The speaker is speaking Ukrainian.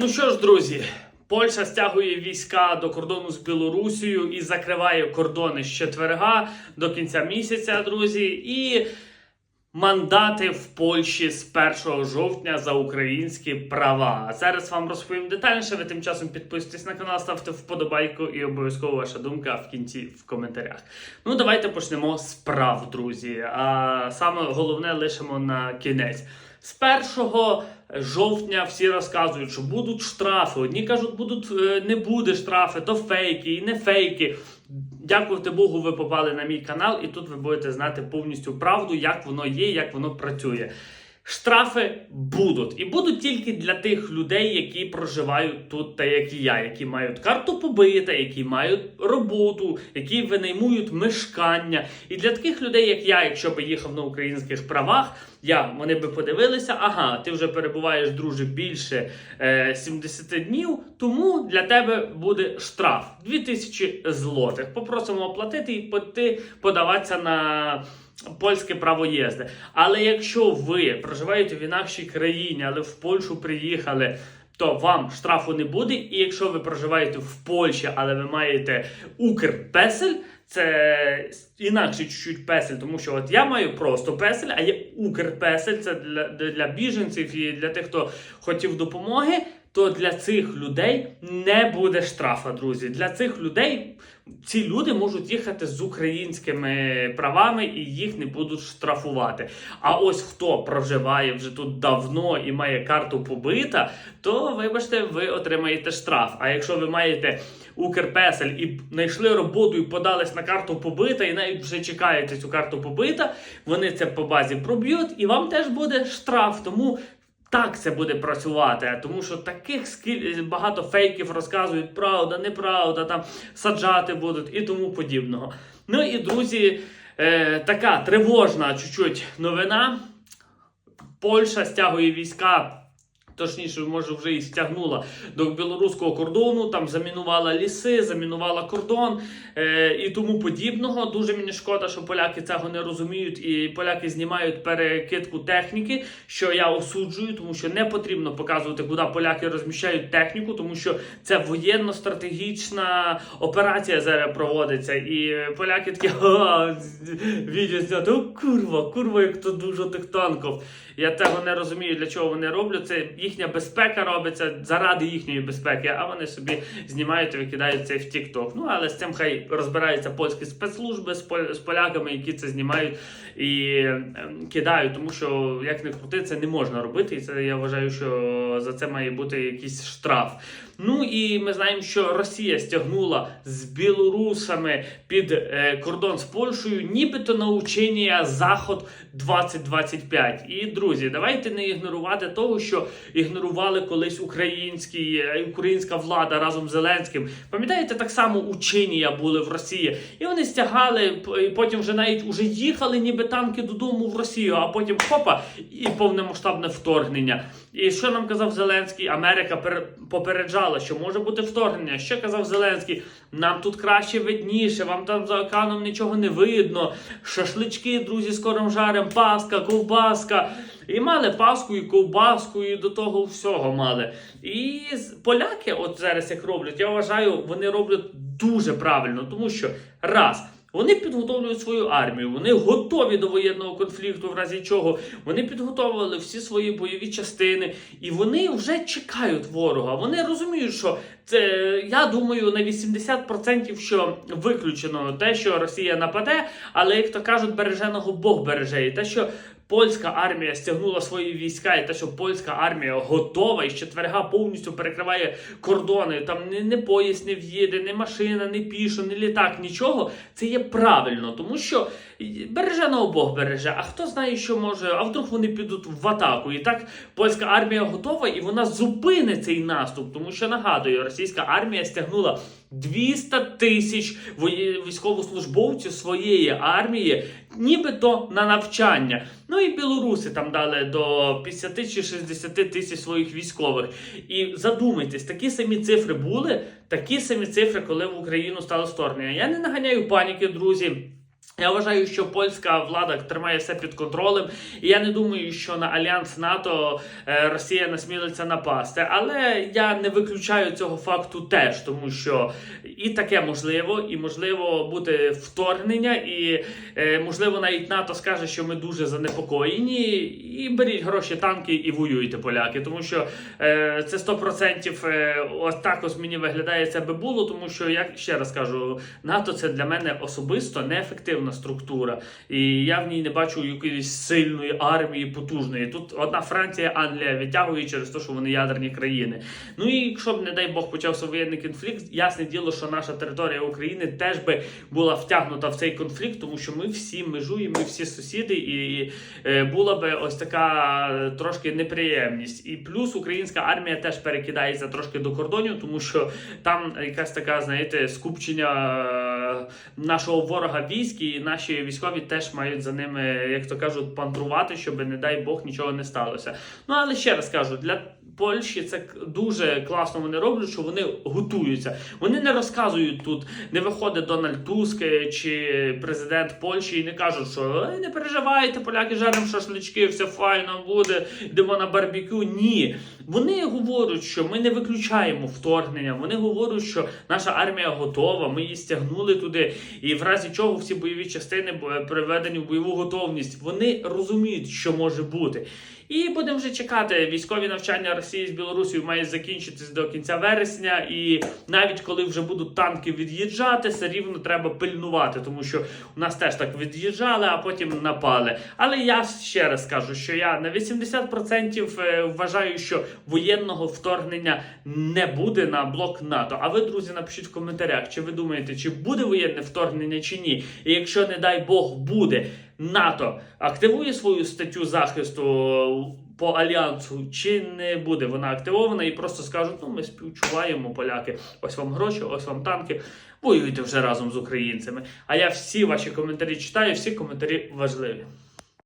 Ну що ж, друзі, Польща стягує війська до кордону з Білорусією і закриває кордони з четверга до кінця місяця, друзі. І мандати в Польщі з 1 жовтня за українські права. А зараз вам розповім детальніше. Ви тим часом підписуйтесь на канал, ставте вподобайку і обов'язково ваша думка в кінці в коментарях. Ну, давайте почнемо з прав, друзі. А саме головне лишимо на кінець. З 1 жовтня всі розказують, що будуть штрафи. Одні кажуть, будуть е, не буде штрафи, то фейки і не фейки. Дякувати Богу, ви попали на мій канал, і тут ви будете знати повністю правду, як воно є, як воно працює. Штрафи будуть і будуть тільки для тих людей, які проживають тут, та як і я, які мають карту побита, які мають роботу, які винаймують мешкання. І для таких людей, як я, якщо би їхав на українських правах, я вони би подивилися, ага, ти вже перебуваєш, друже, більше е, 70 днів, тому для тебе буде штраф 2000 злотих. Попросимо оплатити і піти подаватися на польське право їзди. Але якщо ви проживаєте в інакшій країні, але в Польщу приїхали. То вам штрафу не буде, і якщо ви проживаєте в Польщі, але ви маєте Укрпесель, це інакше чуть-чуть песель, тому що от я маю просто песель, а є Укрпесель, це для, для біженців і для тих, хто хотів допомоги. То для цих людей не буде штрафа, друзі. Для цих людей ці люди можуть їхати з українськими правами і їх не будуть штрафувати. А ось хто проживає вже тут давно і має карту побита, то вибачте, ви отримаєте штраф. А якщо ви маєте Укрпесель і знайшли роботу і подались на карту побита, і навіть вже чекаєте цю карту побита, вони це по базі проб'ють, і вам теж буде штраф. Тому так це буде працювати, тому що таких скіль... багато фейків розказують, правда, неправда, там саджати будуть і тому подібного. Ну і друзі, е, така тривожна чуть-чуть новина. Польща стягує війська. Точніше, може, вже і стягнула до білоруського кордону, там замінувала ліси, замінувала кордон е, і тому подібного. Дуже мені шкода, що поляки цього не розуміють, і поляки знімають перекидку техніки, що я осуджую, тому що не потрібно показувати, куди поляки розміщають техніку, тому що це воєнно-стратегічна операція зараз проводиться. І поляки такі «Ха, відео зняти, курва, курва, як то дуже тих танків. Я того не розумію, для чого вони роблять. Це їхня безпека робиться заради їхньої безпеки, а вони собі знімають і викидають це в TikTok. Ну але з цим хай розбираються польські спецслужби з, поляками, які це знімають і ем, кидають, тому що як не крути, це не можна робити. І це я вважаю, що за це має бути якийсь штраф. Ну і ми знаємо, що Росія стягнула з білорусами під е, кордон з Польщею, нібито на учення Заход 2025. І друзі, давайте не ігнорувати того, що ігнорували колись українські, е, українська влада разом з Зеленським. Пам'ятаєте, так само учення були в Росії, і вони стягали, і потім вже навіть уже їхали, ніби танки додому в Росію, а потім хопа і повномасштабне вторгнення. І що нам казав Зеленський? Америка попереджала, що може бути вторгнення. Що казав Зеленський? Нам тут краще видніше, вам там за океаном нічого не видно. Шашлички, друзі, скоро жарим, паска, ковбаска. І мали паску і ковбаску, і до того всього мали. І поляки, от зараз як роблять, я вважаю, вони роблять дуже правильно, тому що раз. Вони підготовлюють свою армію, вони готові до воєнного конфлікту, в разі чого вони підготовили всі свої бойові частини, і вони вже чекають ворога. Вони розуміють, що це я думаю на 80% що виключено те, що Росія нападе, але як то кажуть, береженого Бог береже. І те, що польська армія стягнула свої війська, і те, що польська армія готова і з четверга повністю перекриває кордони. Там не, не поїзд не в'їде, не машина, не пішо, не літак, нічого. Це є правильно, тому що береженого Бог береже. А хто знає, що може, а вдруг вони підуть в атаку. І так польська армія готова, і вона зупинить цей наступ, тому що нагадую, російська армія стягнула 200 тисяч військовослужбовців своєї армії, нібито на навчання. Ну і білоруси там дали до 50 чи 60 тисяч своїх військових. І задумайтесь, такі самі цифри були, такі самі цифри, коли в Україну стало вторгнення. Я не наганяю паніки, друзі. Я вважаю, що польська влада тримає все під контролем, і я не думаю, що на альянс НАТО е, Росія насмілиться напасти. Але я не виключаю цього факту теж, тому що і таке можливо, і можливо буде вторгнення, і е, можливо навіть НАТО скаже, що ми дуже занепокоєні. І беріть гроші, танки і воюйте, поляки, тому що е, це 100% е, ось так ось мені виглядає це би було, тому що я ще раз кажу, НАТО це для мене особисто неефективна структура, і я в ній не бачу якоїсь сильної армії, потужної. Тут одна Франція, Англія відтягує через те, що вони ядерні країни. Ну і якщо б, не дай Бог, почався воєнний конфлікт, ясне діло, що наша територія України теж би була втягнута в цей конфлікт, тому що ми всі межуємо, ми всі сусіди, і е, була би ось така трошки неприємність. І плюс українська армія теж перекидається трошки до кордонів, тому що там якась така, знаєте, скупчення нашого ворога військ, і наші військові теж мають за ними, як то кажуть, пантрувати, щоб, не дай Бог, нічого не сталося. Ну але ще раз кажу, для Польщі це дуже класно вони роблять, що вони готуються. Вони не розказують тут, не виходить Дональд Туск е, чи президент Польщі і не кажуть, що не переживайте, поляки жаримо шашлички, все файно буде, йдемо на барбекю. Ні. Вони говорять, що ми не виключаємо вторгнення. Вони говорять, що наша армія готова, ми її стягнули туди, і в разі чого всі бойові частини приведені в бойову готовність. Вони розуміють, що може бути. І будемо вже чекати. Військові навчання Росії з Білорусією мають закінчитись до кінця вересня. І навіть коли вже будуть танки від'їжджати, все рівно треба пильнувати, тому що у нас теж так від'їжджали, а потім напали. Але я ще раз кажу, що я на 80% е, вважаю, що воєнного вторгнення не буде на блок НАТО. А ви, друзі, напишіть в коментарях, чи ви думаєте, чи буде воєнне вторгнення, чи ні. І якщо, не дай Бог, буде. НАТО активує свою статтю захисту по альянсу, чи не буде вона активована, і просто скажуть: ну ми співчуваємо поляки. Ось вам гроші, ось вам танки. Воюйте вже разом з українцями. А я всі ваші коментарі читаю, всі коментарі важливі.